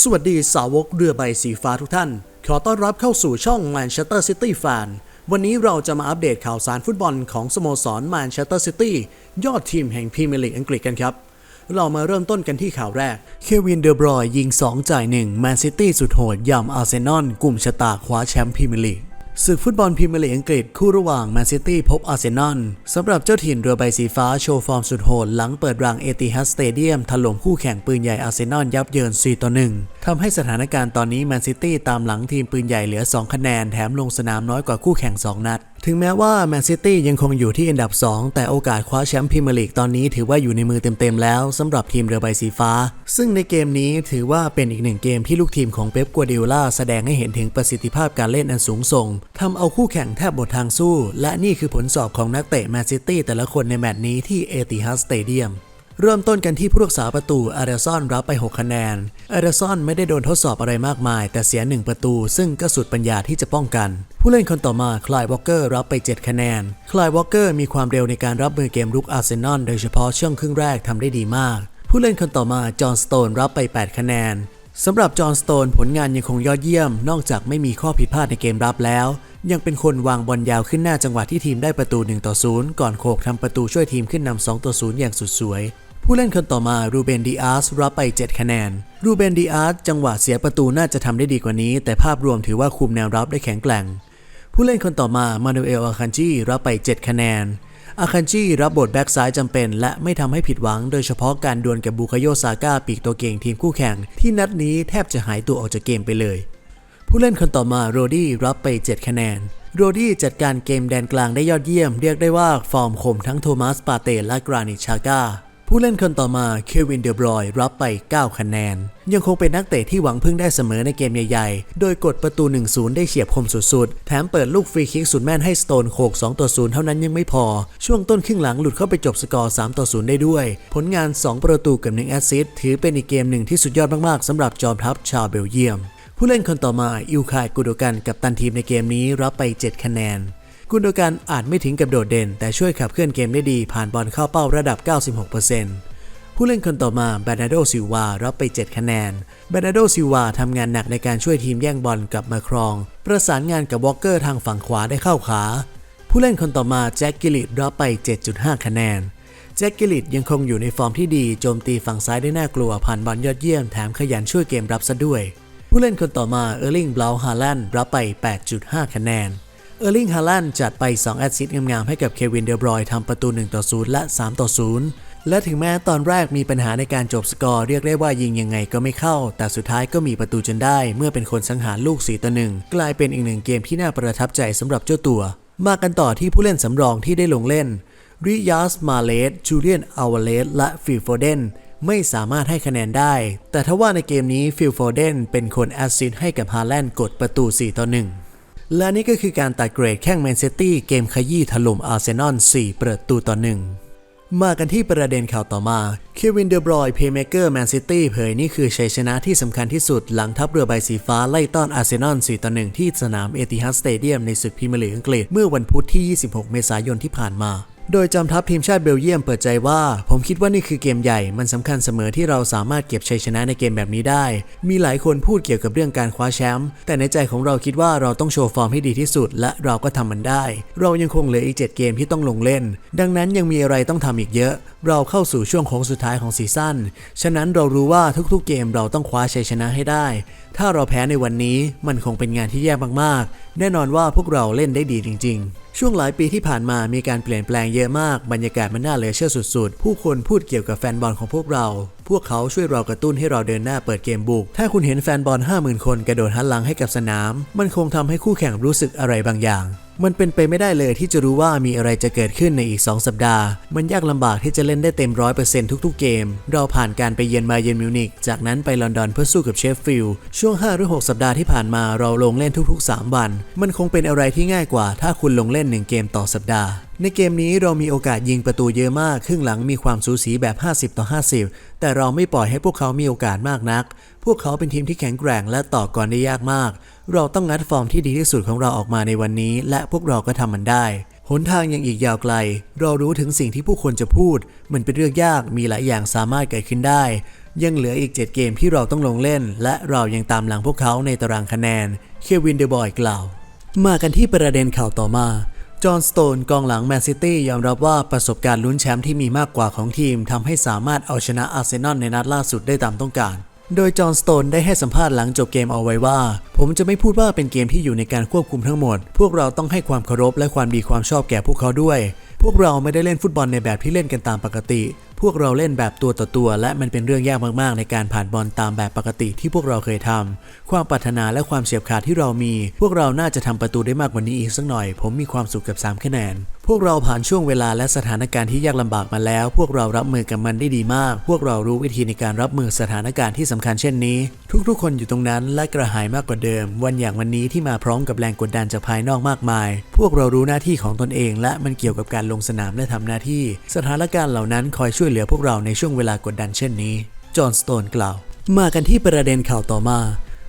สวัสดีสาวกเรือใบสีฟ้าทุกท่าน ขอต้อนรับเข้าสู่ช่อง Manchester City Fan วันนี้เราจะมาอัปเดตข่าวสารฟุตบอลของสโมสร Manchester City ยอดทีมแห่งพรีเมียร์ลีกอังกฤษกันครับ เรามาเริ่มต้นกันที่ข่าวแรก เควินเดอบรอยยิง 2 จ่าย1แมนซิตี้สุดโหดย่ำอาร์เซนอลกลุ่มชะตาคว้าแชมป์พรีเมียร์ลีก ศึกฟุตบอลพรีเมียร์ลีกอังกฤษคู่ระหว่างแมนซิตี้พบอาร์เซนอลสำหรับเจ้าถิ่นเรือใบสีฟ้าโชว์ฟอร์มสุดโหดหลังเปิดรังเอติฮัสสเตเดียมถล่มคู่แข่งปืนใหญ่อาร์เซนอลยับเยิน 4 ต่อ 1ทำให้สถานการณ์ตอนนี้แมนซิตี้ตามหลังทีมปืนใหญ่เหลือ 2 คะแนนแถมลงสนามน้อยกว่าคู่แข่ง 2 นัด ถึงแม้ว่าแมนซิตี้ยังคงอยู่ที่อันดับ 2 แต่โอกาสคว้าแชมป์พรีเมียร์ลีกตอนนี้ถือว่าอยู่ในมือเต็มๆแล้วสำหรับทีมเรือใบสีฟ้า ซึ่งในเกมนี้ถือว่าเป็นอีกหนึ่งเกมที่ลูกทีมของเป๊ปกัวเดล่าแสดงให้เห็นถึงประสิทธิภาพการเล่นอันสูงส่งทำเอาคู่แข่งแทบหมดทางสู้ และนี่คือผลสอบของนักเตะแมนซิตี้แต่ละคนในแมตช์นี้ที่เอติฮัดสเตเดียม เริ่มต้นกันที่ผู้รักษาประตูอาร์เดซอนรับไป 6 คะแนนอาร์เดซอนไม่ได้โดนทดสอบอะไรมากมาย แต่เสีย 1 ประตู ซึ่งก็สุดปัญญาที่จะป้องกัน ผู้เล่นคนต่อมาคลายวอลเกอร์รับไป 7 คะแนน คลายวอลเกอร์มีความเร็วในการรับมือเกมรุกอาร์เซนอลโดยเฉพาะช่วงครึ่งแรกทำได้ดีมาก ผู้เล่นคนต่อมาจอห์นสโตนรับไป 8 คะแนนสำหรับจอห์นสโตนผลงานยังคงยอดเยี่ยม นอกจากไม่มีข้อผิดพลาดในเกมรับแล้ว ยังเป็นคนวางบอลยาวขึ้นหน้าจังหวะที่ทีมได้ประตู1ต่อ0ก่อนโคกทำประตูช่วยทีมขึ้นนำ2ต่อ0อย่างสุดสวย ผู้เล่นคนต่อมารูเบนดีอาร์สรับไป 7 คะแนน รูเบนดีอาร์สจังหวะเสียประตูน่าจะทำได้ดีกว่านี้ แต่ภาพรวมถือว่าคุมแนวรับได้แข็งแกร่ง ผู้เล่นคนต่อมามานูเอลอาคันจีรับไป 7 คะแนน อาคันจีรับบทแบ็กซ้ายจำเป็น และไม่ทำให้ผิดหวัง โดยเฉพาะการดวลกับบูคาโยซาก้าปีกตัวเก่งทีมคู่แข่ง ที่นัดนี้แทบจะหายตัวออกจากเกมไปเลย ผู้เล่นคนต่อมาโรดี้รับไป 7 คะแนนโรดี้จัดการเกมแดนกลางได้ยอดเยี่ยม เรียกได้ว่าฟอร์มคมทั้งโทมัสปาเตและกรานิชาก้า ผู้เล่นคนต่อมาเควินเดอบรอยรับไป 9 คะแนน ยังคงเป็นนักเตะที่หวังพึ่งได้เสมอในเกมใหญ่ๆ โดยกดประตู 1-0 ได้เฉียบคมสุดๆ แถมเปิดลูกฟรีคิกสุดแม่นให้สโตนโขก2ต่อ0เท่านั้นยังไม่พอ ช่วงต้นครึ่งหลังหลุดเข้าไปจบสกอร์3ต่อ0ได้ด้วย ผลงาน 2 ประตูกับ1แอสซิสต์ถือเป็นอีกเกมหนึ่งที่สุดยอดมากๆสำหรับจอมทัพชาวเบลเยียม ผู้เล่นคนต่อมาอิวคายกุโดกันกับตันทีมในเกมนี้รับไป 7 คะแนน กุนโดกันอาจไม่ถึงกับโดดเด่น แต่ช่วยขับเคลื่อนเกมได้ดีผ่านบอลเข้าเป้าระดับ 96%ผู้เล่นคนต่อมาแบนาโดซิวารับไป 7 คะแนนแบนาโดซิวาทำงานหนักในการช่วยทีมแย่งบอลกลับมาครอง ประสานงานกับวอลเกอร์ทางฝั่งขวาได้เข้าขา ผู้เล่นคนต่อมาแจ็คกิลิตรับไป 7.5 คะแนนแจ็คกิลิตยังคงอยู่ในฟอร์มที่ดีโจมตีฝั่งซ้ายได้น่ากลัวผ่านบอลยอดเยี่ยมแถมขยันช่วยเกมรับซะด้วย ผู้เล่นคนต่อมาเออร์ลิงบลาฮาแลนด์รับไป 8.5 คะแนน ออร์ลิงฮาแลนด์จัดไป 2 แอสซิสต์งามๆให้กับเควินเดอบรอยทำประตู 1 ต่อ 0 และ 3 ต่อ 0 และถึงแม้ตอนแรกมีปัญหาในการจบสกอร์เรียกได้ว่ายิงยังไงก็ไม่เข้า แต่สุดท้ายก็มีประตูจนได้ เมื่อเป็นคนสังหารลูก 4 ต่อ 1 กลายเป็นอีกหนึ่งเกมที่น่าประทับใจสำหรับเจ้าตัว มากันต่อที่ผู้เล่นสำรองที่ได้ลงเล่นริยาสมาเลสจูเลียนอาวาเลสและฟิลโฟเดนไม่สามารถให้คะแนนได้ แต่ทว่าในเกมนี้ฟิลโฟเดนเป็นคนแอสซิสต์ให้กับฮาแลนด์กดประตู 4 ต่อ 1 และนี่ก็คือการตัดเกรดแข่งแมนเซิตี้เกมขยี้ถล่มอาร์เซนอล 4 ประตูต่อ1มากันที่ประเด็นข่าวต่อมาเควินเดอบรอยเพย์เมเกอร์แมนซิตี้เผยนี่คือชัยชนะที่สำคัญที่สุดหลังทัพเรือใบสีฟ้าไล่ต้อนอาร์เซนอล 4 ต่อ 1 ที่สนามเอติฮัดสเตเดียมในศึกพรีเมียร์ลีกอังกฤษเมื่อวันพุธที่ 26 เมษายนที่ผ่านมา โดยจอมทัพทีมชาติเบลเยียมเปิดใจว่า ผมคิดว่านี่คือเกมใหญ่ มันสำคัญเสมอที่เราสามารถเก็บชัยชนะในเกมแบบนี้ได้ มีหลายคนพูดเกี่ยวกับเรื่องการคว้าแชมป์ แต่ในใจของเราคิดว่าเราต้องโชว์ฟอร์มให้ดีที่สุด และเราก็ทำมันได้ เรายังคงเหลืออีก 7 เกมที่ต้องลงเล่น ดังนั้นยังมีอะไรต้องทำอีกเยอะ เราเข้าสู่ช่วงโค้งสุดท้ายของซีซั่น ฉะนั้นเรารู้ว่าทุกๆเกมเราต้องคว้าชัยชนะให้ได้ ถ้าเราแพ้ในวันนี้มันคงเป็นงานที่แย่มากๆ แน่นอนว่าพวกเราเล่นได้ดีจริง ๆ ช่วงหลายปีที่ผ่านมามีการเปลี่ยนแปลงเยอะมาก บรรยากาศมันน่าเหลือเชื่อสุดๆ ผู้คนพูดเกี่ยวกับแฟนบอลของพวกเรา พวกเขาช่วยเรากระตุ้นให้เราเดินหน้าเปิดเกมบุก ถ้าคุณเห็นแฟนบอล 50,000 คนกระโดดหันหลังให้กับสนาม มันคงทำให้คู่แข่งรู้สึกอะไรบางอย่างมันเป็นไปไม่ได้เลยที่จะรู้ว่ามีอะไรจะเกิดขึ้นในอีก 2 สัปดาห์ มันยากลำบากที่จะเล่นได้เต็มร้อยเปอร์เซ็นต์ทุกๆเกม เราผ่านการไปเยือนมาเยือนมิวนิก จากนั้นไปลอนดอนเพื่อสู้กับเชฟฟิลด์ ช่วง 5 หรือ 6 สัปดาห์ที่ผ่านมาเราลงเล่นทุกๆ 3 วัน มันคงเป็นอะไรที่ง่ายกว่าถ้าคุณลงเล่น 1 เกมต่อสัปดาห์ในเกมนี้เรามีโอกาสยิงประตูเยอะมาก ครึ่งหลังมีความสูสีแบบ 50 ต่อ 50 แต่เราไม่ปล่อยให้พวกเขามีโอกาสมากนัก พวกเขาเป็นทีมที่แข็งแกร่งและต่อกรได้ยากมาก เราต้องงัดฟอร์มที่ดีที่สุดของเราออกมาในวันนี้ และพวกเราก็ทำมันได้ หนทางยังอีกยาวไกล เรารู้ถึงสิ่งที่ผู้คนจะพูด มันเป็นเรื่องยาก มีหลายอย่างสามารถเกิดขึ้นได้ ยังเหลืออีก 7 เกมที่เราต้องลงเล่น และเรายังตามหลังพวกเขาในตารางคะแนน เควินเดบอยกล่าว มากันที่ประเด็นข่าวต่อมา จอห์นสโตนกองหลังแมนซิตี้ยอมรับว่าประสบการณ์ลุ้นแชมป์ที่มีมากกว่าของทีมทำให้สามารถเอาชนะอาร์เซนอลในนัดล่าสุดได้ตามต้องการ โดยจอห์นสโตนได้ให้สัมภาษณ์หลังจบเกมเอาไว้ว่า ผมจะไม่พูดว่าเป็นเกมที่อยู่ในการควบคุมทั้งหมด พวกเราต้องให้ความเคารพและความดีความชอบแก่พวกเขาด้วย พวกเราไม่ได้เล่นฟุตบอลในแบบที่เล่นกันตามปกติ พวกเราเล่นแบบตัวต่อตัว และมันเป็นเรื่องยากมากๆ ในการผ่านบอลตามแบบปกติที่พวกเราเคยทำความปรารถนาและความเฉียบขาดที่เรามี พวกเราน่าจะทำประตูได้มากกว่านี้อีกสักหน่อย ผมมีความสุขกับ 3 คะแนนพวกเราผ่านช่วงเวลาและสถานการณ์ที่ยากลำบากมาแล้ว พวกเรารับมือกับมันได้ดีมาก พวกเรารู้วิธีในการรับมือสถานการณ์ที่สำคัญเช่นนี้ ทุกๆ คนอยู่ตรงนั้นและกระหายมากกว่าเดิม วันอย่างวันนี้ที่มาพร้อมกับแรงกดดันจากภายนอกมากมาย พวกเรารู้หน้าที่ของตนเอง และมันเกี่ยวกับการลงสนามและทำหน้าที่ สถานการณ์เหล่านั้นคอยช่วยเหลือพวกเราในช่วงเวลากดดันเช่นนี้ จอห์นสโตนกล่าว มากันที่ประเด็นข่าวต่อมา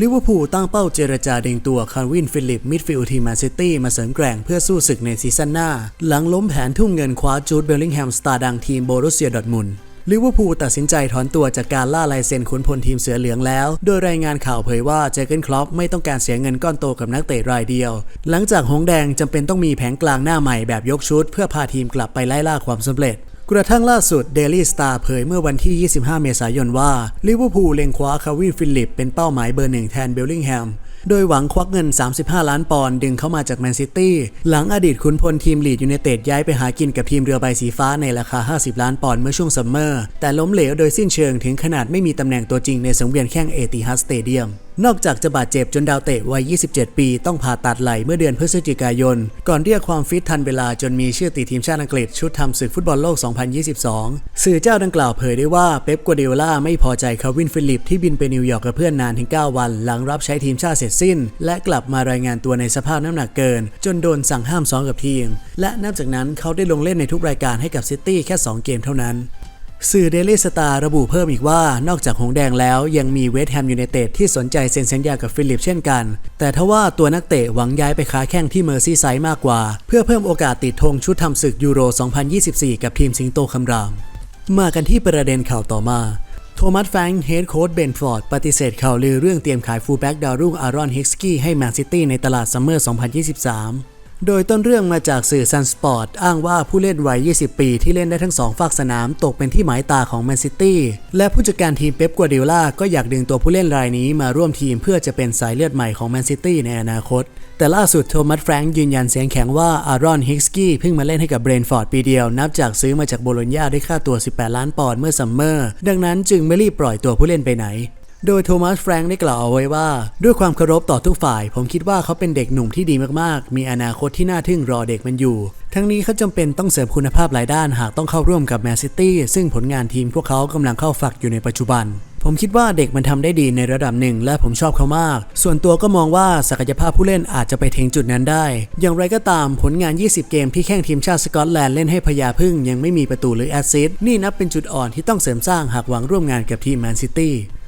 ลิเวอร์พูลตั้งเป้าเจรจาเด้งตัวคาร์วินฟิลิปมิดฟิลด์ทีมแมนซิตี้มาเสริมแกร่งเพื่อสู้ศึกในซีซั่นหน้า หลังล้มแผนทุ่มเงินคว้าจูดเบลลิงแฮมสตาร์ดังทีมโบรุสเซียดอทมุนลิเวอร์พูลตัดสินใจถอนตัวจากการล่าลายเซ็นขุนพลทีมเสือเหลืองแล้ว โดยรายงานข่าวเผยว่าเจอเกนคล็อปไม่ต้องการเสียเงินก้อนโตกับนักเตะรายเดียว หลังจากหงแดงจำเป็นต้องมีแผงกลางหน้าใหม่แบบยกชุด เพื่อพาทีมกลับไปไล่ล่าความสำเร็จ กระทั่งล่าสุด Daily Star เผยเมื่อวันที่ 25 เมษายนว่าลิเวอร์พูลเล็งคว้าคาวินฟิลิปเป็นเป้าหมายเบอร์หนึ่งแทนเบลลิงแฮม โดยหวังควักเงิน 35 ล้านปอนด์ดึงเข้ามาจากแมนซิตี้หลังอดีตขุนพลทีมลีดยูไนเต็ดย้ายไปหากินกับทีมเรือใบสีฟ้าในราคา 50 ล้านปอนด์เมื่อช่วงซัมเมอร์ แต่ล้มเหลวโดยสิ้นเชิงถึงขนาดไม่มีตำแหน่งตัวจริงในสังเวียนแข่งเอติฮัดสเตเดียมนอกจากจะบาดเจ็บจนดาวเตะวัย 27 ปี ต้องผ่าตัดไหล่เมื่อเดือนพฤศจิกายน ก่อนเรียกความฟิตทันเวลาจนมีชื่อติดทีมชาติอังกฤษชุดทำศึกฟุตบอลโลก 2022 สื่อเจ้าดังกล่าวเผยได้ว่าเป๊ปกัวเดโอล่าไม่พอใจคาวินฟิลิปที่บินไปนิวยอร์กกับเพื่อนนานถึง 9 วัน หลังรับใช้ทีมชาติเสร็จสิ้น และกลับมารายงานตัวในสภาพน้ำหนักเกิน จนโดนสั่งห้ามซ้อมกับทีม และนับจากนั้นเขาได้ลงเล่นในทุกรายการให้กับซิตี้แค่ 2 เกมเท่านั้น สื่อเดลี่สตาร์ระบุเพิ่มอีกว่านอกจากหงแดงแล้วยังมีเวสต์แฮมยูไนเต็ดที่สนใจเซ็นสัญญากับฟิลิปเช่นกัน แต่ทว่าตัวนักเตะหวังย้ายไปค้าแข้งที่เมอร์ซีไซด์มากกว่า เพื่อเพิ่มโอกาสติดธงชุดทำศึกยูโร 2024 กับทีมสิงโตคำราม มากันที่ประเด็นข่าวต่อมาโทมัสแฟรงค์เฮดโค้ชเบนฟอร์ดปฏิเสธข่าวลือเรื่องเตรียมขายฟูลแบ็กดาวรุ่งอารอนฮิกสกี้ให้แมนซิตี้ในตลาดซัมเมอร์ 2023 โดยต้นเรื่องมาจากสื่อซันสปอร์ตอ้างว่าผู้เล่นวัย 20 ปี ที่เล่นได้ทั้งสองฝากสนามตกเป็นที่หมายตาของแมนซิตี้และผู้จัดการทีมเป๊ปกัวดโอล่าก็อยากดึงตัวผู้เล่นรายนี้มาร่วมทีมเพื่อจะเป็นสายเลือดใหม่ของแมนซิตี้ในอนาคต แต่ล่าสุดโทมัสแฟรงค์ยืนยันเสียงแข็งว่าอารอนฮิกสกี้เพิ่งมาเล่นให้กับเบรนฟอร์ดปีเดียว นับจากซื้อมาจากโบโลญญาด้วยค่าตัว 18 ล้านปอนด์เมื่อซัมเมอร์ ดังนั้นจึงไม่รีบปล่อยตัวผู้เล่นไปไหน โดยโทมัสแฟรงค์ได้กล่าวเอาไว้ว่า ด้วยความเคารพต่อทุกฝ่าย ผมคิดว่าเขาเป็นเด็กหนุ่มที่ดีมากๆ มีอนาคตที่น่าทึ่งรอเด็กมันอยู่ ทั้งนี้เขาจำเป็นต้องเสริมคุณภาพหลายด้านหากต้องเข้าร่วมกับแมนซิตี้ซึ่งผลงานทีมพวกเขากำลังเข้าฝักอยู่ในปัจจุบันผมคิดว่าเด็กมันทำได้ดีในระดับหนึ่ง และผมชอบเขามาก ส่วนตัวก็มองว่าศักยภาพผู้เล่นอาจจะไปถึงจุดนั้นได้ อย่างไรก็ตามผลงาน 20 เกมที่แข่งทีมชาติสกอตแลนด์เล่นให้พญาพึ่งยังไม่มีประตูหรือแอสซิสต์นี่นับเป็นจุดอ่อนที่ต้องเสริมสร้างหากหวังร่วมงานกับทีมแมนซิตี้